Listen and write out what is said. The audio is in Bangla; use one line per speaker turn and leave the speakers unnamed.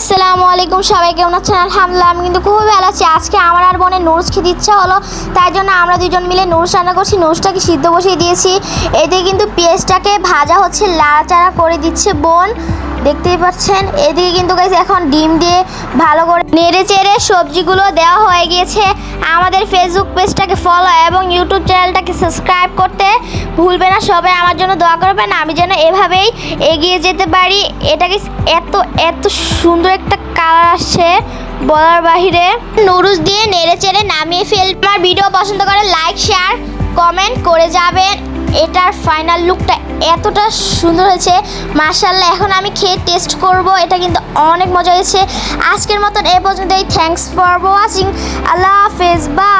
আসসালামু আলাইকুম। সবাই কেমন আছেন? আলহামদুলিল্লাহ, আমি কিন্তু খুবই ভালো আছি। আজকে আমার আর বোনের নুডলস খেতে ইচ্ছা হলো, তাই জন্য আমরা দুজন মিলে নুডলস রান্না করছি। নুডলসটাকে সিদ্ধ বসিয়ে দিয়েছি। এদিকে কিন্তু পেঁয়াজটাকে ভাজা হচ্ছে, লাড়াচাড়া করে দিচ্ছে বোন। দেখতেই পাচ্ছেন? এদিকে কিন্তু গাইস এখন ডিম দিয়ে ভালো করে নেড়ে চেড়ে সবজিগুলো দেওয়া হয়ে গিয়েছে। আমাদের ফেসবুক পেজটাকে ফলো এবং ইউটিউব চ্যানেলটাকে সাবস্ক্রাইব করতে ভুলবে না। সবাই আমার জন্য দোয়া করবেন। আমি যেন এভাবেই এগিয়ে যেতে পারি। এটাকে এত এত সুন্দর একটা কালার আসছে বলার বাহিরে। নুরুজ দিয়ে নেড়ে চেড়ে নামিয়ে ফেল আমার ভিডিও পছন্দ করে লাইক শেয়ার কমেন্ট করে যাবেন। এটার ফাইনাল লুকটা এতটা সুন্দর হয়েছে। মার্শাল্লাহ এখন আমি খেয়ে টেস্ট করব। এটা কিন্তু অনেক মজা হয়েছে। আজকের মতন এ পর্যন্তই। থ্যাংকস ফর ওয়াচিং আল্লাহ হাফেজ। বাই